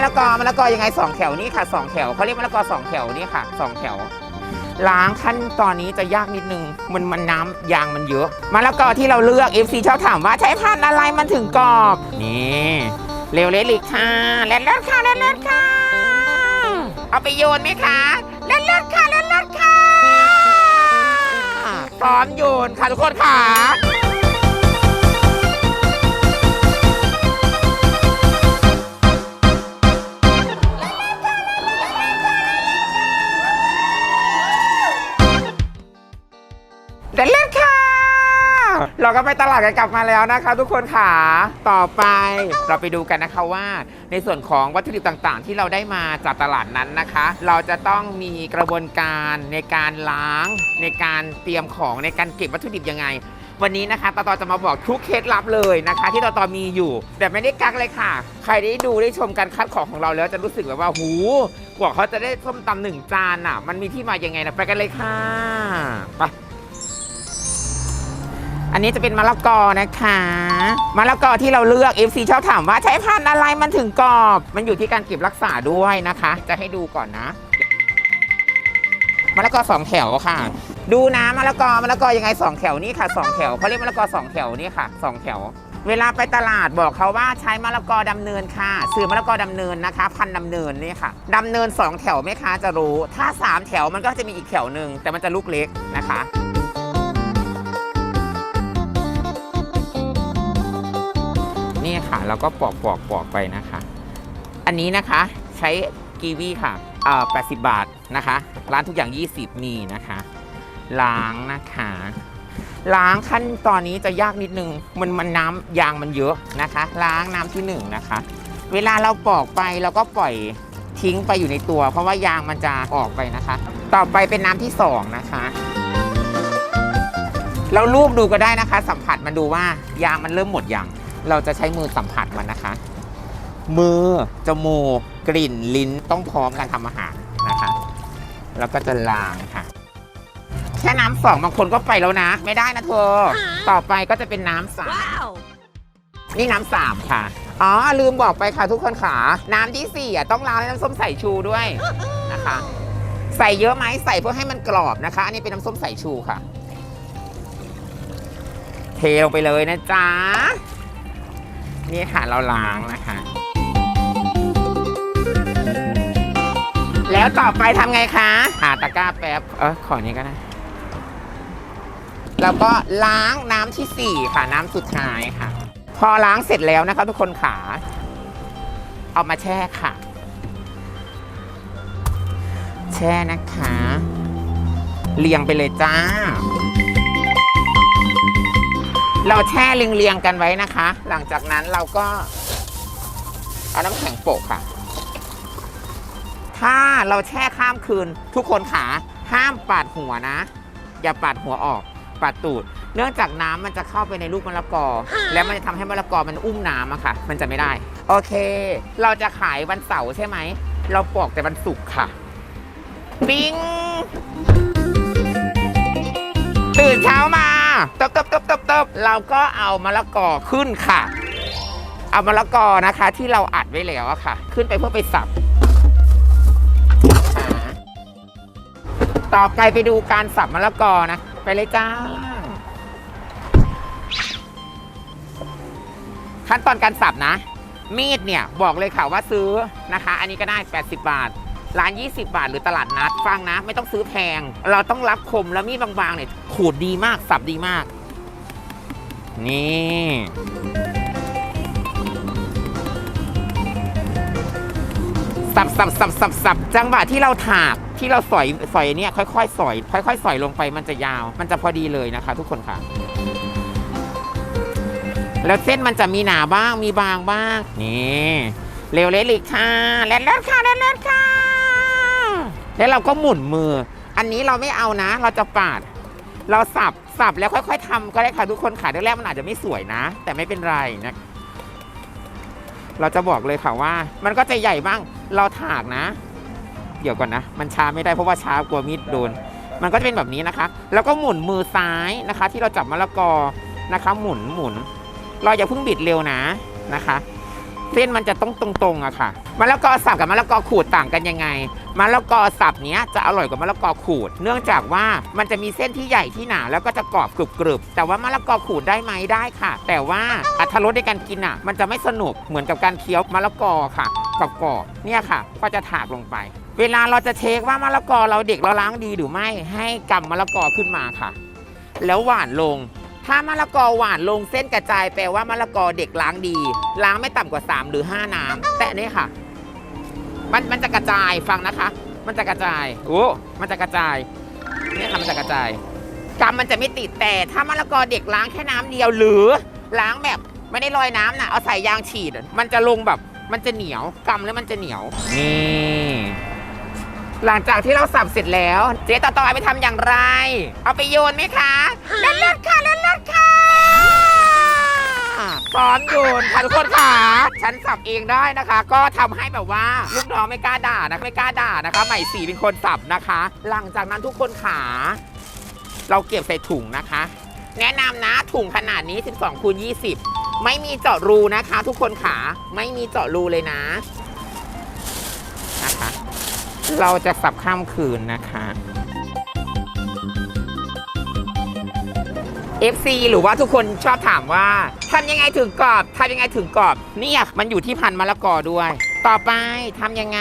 มะละกอมะละกอยังไงสองแถวนี่ค่ะสองแถวเขาเรียกมะละกอสองแถวนี่ค่ะสองแถว ล้างขั้นตอนนี้จะยากนิดนึงมันมันน้ำยางมันเยอะมะละกอที่เราเลือก FC ชอบถามว่าใช้พันธุ์อะไรมันถึงกรอบนี่เร็วเลยลิกค่ะเล่นเล่นค่ะเล่นเล่นค่ะ เอาไปโยนไหมคะเล่นเล่นค่ะเล่นเล่นค่ะพร้อมโยนค่ะทุกคนค่ะ เราก็ไปตลาดกันกลับมาแล้วนะคะ ทุกคนค่ะ ต่อไปเราไปดูกันนะคะว่า ในส่วนของวัตถุดิบต่างๆ ที่เราได้มาจากตลาดนั้นนะคะ เราจะต้องมีกระบวนการในการล้าง ในการเตรียมของในการเก็บวัตถุดิบยังไง วันนี้นะคะตอตอจะมาบอกทุกเคล็ดลับเลยนะคะ ที่ตอตอมีอยู่ แต่ไม่ได้กักเลยค่ะ ใครได้ดูได้ชมการคัดของของเราแล้วจะรู้สึกแบบว่าหูกว่าเขาจะได้ส้มตำหนึ่งจานอะ มันมีที่มายังไงนะไปกันเลยค่ะไป อันนี้จะเป็นมะละกอนะคะมะละกอที่เราเลือก FC ชอบถามว่าใช้พันธุ์อะไรมันถึงกรอบ มันอยู่ที่การเก็บรักษาด้วยนะคะ จะให้ดูก่อนนะมะละกอสองแถวค่ะ ดูนะมะละกอมะละกอยังไงสองแถวนี่ค่ะสองแถวเขาเรียกมะละกอสองแถวนี่ค่ะสองแถว เวลาไปตลาดบอกเขาว่าใช้มะละกอดำเนินค่ะซื้อมะละกอดำเนินนะคะ พันธุ์ดำเนินนี่ค่ะดำเนินสองแถวแม่ค้าจะรู้ ถ้าสามแถวมันก็จะมีอีกแถวหนึ่งแต่มันจะลูกเล็กนะคะ นี่ค่ะเราก็ปอกปอกปอกไปนะคะ อันนี้นะคะใช้กีวีค่ะเอ่อ80บาทนะคะ ร้านทุกอย่าง 20มีนะคะ ล้างนะคะ ล้างขั้นตอนนี้จะยากนิดนึง มันมันน้ำยางมันเยอะนะคะ ล้างน้ำที่หนึ่งนะคะ เวลาเราปอกไปเราก็ปล่อยทิ้งไปอยู่ในตัว เพราะว่ายางมันจะออกไปนะคะ ต่อไปเป็นน้ำที่สองนะคะเราลูบดูก็ได้นะคะ สัมผัสมันดูว่ายางมันเริ่มหมดยัง เราจะใช้มือสัมผัสมันนะคะ มือ จมูก กลิ่น ลิ้น ต้องพร้อมการทำอาหารนะคะ แล้วก็จะล้างค่ะ แค่น้ำสองบางคนก็ไปแล้วนะ ไม่ได้นะเธอ ต่อไปก็จะเป็นน้ำสาม Wow! นี่น้ำสามค่ะ อ๋อ ลืมบอกไปค่ะทุกคนค่ะ น้ำที่สี่อะต้องล้างด้วยน้ำส้มสายชูด้วยนะคะ ใส่เยอะไหมใส่เพื่อให้มันกรอบนะคะ อันนี้เป็นน้ำส้มสายชูค่ะ เทลงไปเลยนะจ๊ะ นี่ค่ะเราล้างนะคะ แล้วต่อไปทำไงคะหาตะกร้าแป๊บ เออขอนี้ก็ได้ แล้วก็ล้างน้ำที่ 4 ค่ะ น้ำสุดท้ายค่ะ พอล้างเสร็จแล้วนะคะทุกคนขา เอามาแช่ค่ะ แช่นะคะ เรียงไปเลยจ้า เราแช่เรียงๆกันไว้นะคะ หลังจากนั้นเราก็เอาน้ำแข็งโปะค่ะ ถ้าเราแช่ข้ามคืน ทุกคนขาห้ามปาดหัวนะ อย่าปาดหัวออกปาดตูด เนื่องจากน้ำมันจะเข้าไปในลูกมะละกอ แล้วมันจะทำให้มะละกอมันอุ้มน้ำอะค่ะ มันจะไม่ได้ โอเค เราจะขายวันเสาร์ใช่ไหม เราปอกแต่วันศุกร์ค่ะ ปิ้งตื่นเช้ามา ตบตบตบตบตบเราก็เอามะละกอขึ้นค่ะ เอามะละกอนะคะ ที่เราอัดไว้แล้วอะค่ะ ขึ้นไปเพื่อไปสับต่อไปไปดูการสับมะละกอนะ ไปเลยจ้า ขั้นตอนการสับนะ มีดเนี่ยบอกเลยค่ะว่าซื้อนะคะ อันนี้ก็ได้ 80 บาท ร้าน 20 บาท หรือตลาดนัดฟังนะ ไม่ต้องซื้อแพง เราต้องรับคมแล้วมีดบางๆเนี่ยขูดดีมากสับดีมาก นี่สับสับสับสับสับจังหวะที่เราถากที่เราสอยสอยเนี่ยค่อยๆสอย ค่อยๆสอยลงไปมันจะยาว มันจะพอดีเลยนะคะ ทุกคนค่ะ แล้วเส้นมันจะมีหนาบ้างมีบางบ้าง นี่ เร็วเลยลิกค่ะแลนเลิศค่ะแลนเลิศค่ะ แล้วเราก็หมุนมือ อันนี้เราไม่เอานะ เราจะปาด เราสับสับแล้วค่อย ๆทำก็ได้ค่ะทุกคนค่ะแรกๆมันอาจจะไม่สวยนะ แต่ไม่เป็นไรนะเราจะบอกเลยค่ะว่า มันก็จะใหญ่บ้าง เราถากนะ เดี๋ยวก่อนนะ มันช้าไม่ได้เพราะว่าช้ากลัวมีดโดน มันก็จะเป็นแบบนี้นะคะ แล้วก็หมุนมือซ้ายนะคะ ที่เราจับมะละกอนะคะ หมุนหมุน เราอย่าเพิ่งบิดเร็วนะนะคะ เส้นมันจะต้องตรงๆอะค่ะมะละกอสับกับมะละกอขูดต่างกันยังไงมะละกอสับเนี้ยจะอร่อยกว่ามะละกอขูด เนื่องจากว่ามันจะมีเส้นที่ใหญ่ที่หนาแล้วก็จะกรอบกรึบๆแต่ว่ามะละกอขูดได้ไหมได้ค่ะ แต่ว่าอรรถรสในการกินอะมันจะไม่สนุกเหมือนกับการเคี้ยวมะละกอค่ะกรอบๆเนี่ยค่ะ ก็จะถากลงไป เวลาเราจะเช็คว่ามะละกอเราเด็กเราล้างดีหรือไม่ให้กำมะละกอขึ้นมาค่ะ แล้วหวานลง ถ้ามะละกอหวานลงเส้นกระจายแปลว่ามะละกอเด็กล้างดี ล้างไม่ต่ำกว่า 3 หรือ 5 น้ำแต่นี่ค่ะ มันมันจะกระจายฟังนะคะ มันจะกระจายโอ้มันจะกระจายนี่ค่ะมันจะกระจายกำมันจะไม่ติดแต่ถ้ามะละกอเด็กล้างแค่น้ำเดียวหรือล้างแบบไม่ได้ลอยน้ำนะเอาใส่ยางฉีด มันจะลงแบบมันจะเหนียวกำแล้วมันจะเหนียวนี่ หลังจากที่เราสับเสร็จแล้ว เจ๊ต่อต่อเอาไปทำอย่างไร เอาไปโยนไหมคะเล่นเล่นค่ะเล่นเล่นค่ะซ้อนโยนค่ะทุกคนค่ะฉันสับเองได้นะคะ ก็ทำให้แบบว่าลูกน้องไม่กล้าด่านะไม่กล้าด่านะคะ ใหม่สีเป็นคนสับนะคะ หลังจากนั้นทุกคนขา เราเก็บใส่ถุงนะคะ แนะนำนะถุงขนาดนี้ 12คูณ20 ไม่มีเจาะรูนะคะ ทุกคนขาไม่มีเจาะรูเลยนะนะคะ เราจะสับข้ามคืนนะคะ FC หรือว่าทุกคนชอบถามว่าทำยังไงถึงกรอบทำยังไงถึงกรอบเนี่ยมันอยู่ที่พันธุ์มะละกอด้วย ต่อไปทำยังไง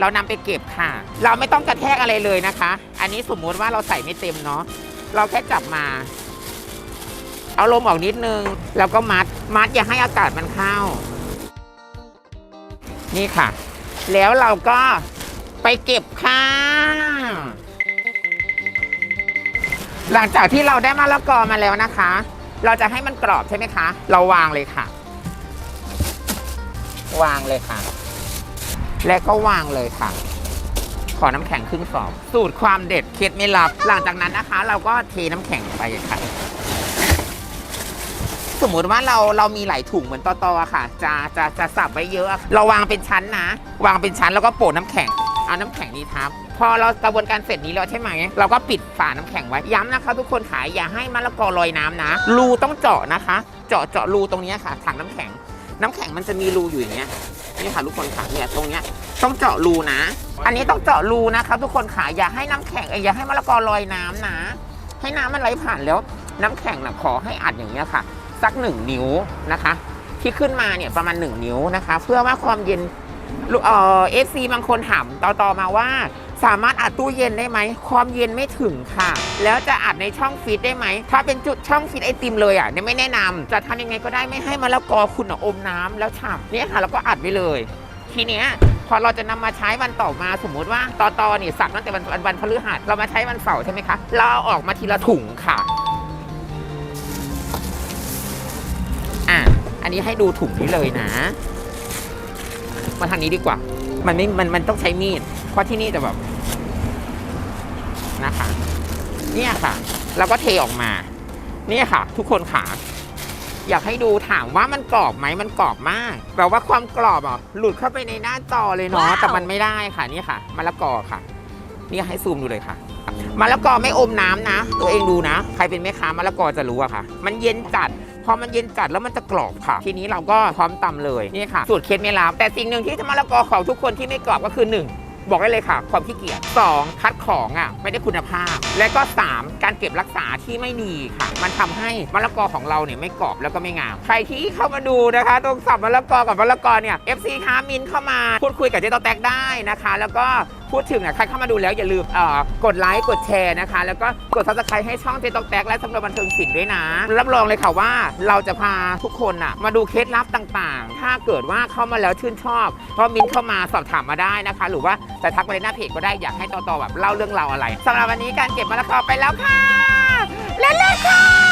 เรานำไปเก็บค่ะ เราไม่ต้องกระแทกอะไรเลยนะคะ อันนี้สมมติว่าเราใส่ไม่เต็มเนาะเราแค่จับมา เอาลมออกนิดนึง แล้วก็มัดมัดอย่าให้อากาศมันเข้า นี่ค่ะ แล้วเราก็ ไปเก็บค่ะ หลังจากที่เราได้มะละกอมาแล้วนะคะ เราจะให้มันกรอบใช่ไหมคะ เราวางเลยค่ะ วางเลยค่ะ และก็วางเลยค่ะ ขอน้ำแข็งครึ่งสอบสูตรความเด็ดเคล็ดไม่ลับ หลังจากนั้นนะคะ เราก็เทน้ำแข็งไปค่ะ สมมุติว่าเราเรามีหลายถุงเหมือนตอตอๆค่ะ จะจะจะสับไว้เยอะเราวางเป็นชั้นนะ วางเป็นชั้นแล้วก็โปะน้ำแข็ง เอาน้ำแข็งนี้ทับ พอเรากระบวนการเสร็จนี้แล้วใช่ไหมเราก็ปิดฝาน้ำแข็งไว้ย้ำนะคะ ทุกคนขายอย่าให้มะละกอลอยน้ำนะ รูต้องเจาะนะคะ เจาะเจาะรูตรงนี้ค่ะถังน้ำแข็ง น้ำแข็งมันจะมีรูอยู่อย่างเงี้ยนี่ค่ะทุกคนค่ะเนี่ยตรงเนี้ยต้องเจาะรูนะ อันนี้ต้องเจาะรูนะคะทุกคนค่ะอย่าให้น้ำแข็งอย่าให้มะละกอลอยน้ำนะ ให้น้ำมันไหลผ่านแล้ว น้ำแข็งนะขอให้อัดอย่างเงี้ยค่ะ สักหนึ่งนิ้วนะคะ ที่ขึ้นมาเนี่ยประมาณ 1 นิ้วนะคะ เพื่อว่าความเย็น เอ่อฟซีบางคนถามต่อมาว่า สามารถอัดตู้เย็นได้ไหมความเย็นไม่ถึงค่ะ แล้วจะอัดในช่องฟรีซได้ไหม ถ้าเป็นจุดช่องฟรีซไอติมเลยอะเนี่ยไม่แนะนำจะทำยังไงก็ได้ไม่ให้มะละกอคุณอะอมน้ำแล้วฉ่ำเนี่ยค่ะแล้วก็อัดไว้เลย ทีเนี้ยพอเราจะนำมาใช้วันต่อมาสมมุติว่าตอตอเนี่ยสั่งตั้งแต่วันวันวันพฤหัสเรามาใช้วันเสาร์ใช่ไหมคะ เราเอาออกมาทีละถุงค่ะ อะ อันนี้ให้ดูถุงนี้เลยนะ มาทางนี้ดีกว่า มันไม่ มัน มันต้องใช้มีด เพราะที่นี่จะแบบ นะคะ เนี่ยค่ะ แล้วก็เทออกมา เนี่ยค่ะ ทุกคนค่ะ อยากให้ดูถามว่ามันกรอบไหมมันกรอบมากแปลว่าความกรอบอะ หลุดเข้าไปในหน้าจอเลยเนาะ แต่มันไม่ได้ค่ะ นี่ค่ะมะละกอค่ะ นี่ให้ซูมดูเลยค่ะมะละกอไม่อมน้ำนะ ตัวเองดูนะ ใครเป็นแม่ค้ามะละกอจะรู้อะค่ะ มันเย็นจัด พอมันเย็นจัดแล้วมันจะกรอบค่ะ ทีนี้เราก็พร้อมตำเลยนี่ค่ะ สูตรเคล็ดไม่ลับแต่สิ่งหนึ่งที่มะละกอของทุกคนที่ไม่กรอบก็คือหนึ่งบอกได้เลยค่ะ ความขี้เกียจสองคัดของอะไม่ได้คุณภาพ และก็สามการเก็บรักษาที่ไม่ดีค่ะ มันทำให้มะละกอของเราเนี่ยไม่กรอบแล้วก็ไม่งาม ใครที่เข้ามาดูนะคะตรงสับมะละกอกับมะละกอเนี่ย FC ค้ามินเข้ามาพูดคุยกับเจ๊ตอแตกได้นะคะ แล้วก็ พูดถึงอะใครเข้ามาดูแล้วอย่าลืมเอ่อกดไลค์กดแชร์นะคะ แล้วก็กดซับสไครต์ให้ช่องเจตอแตกและสำหรับบันเทิงศิลป์ด้วยนะ รับรองเลยค่ะว่าเราจะพาทุกคนอะมาดูเคล็ดลับต่างๆ ถ้าเกิดว่าเข้ามาแล้วชื่นชอบก็มินเข้ามาสอบถามมาได้นะคะ หรือว่าจะทักมาในหน้าเพจก็ได้อยากให้ต่อๆแบบเล่าเรื่องราวอะไรสำหรับวันนี้การเก็บมะละกอไปแล้วค่ะเล่นๆค่ะ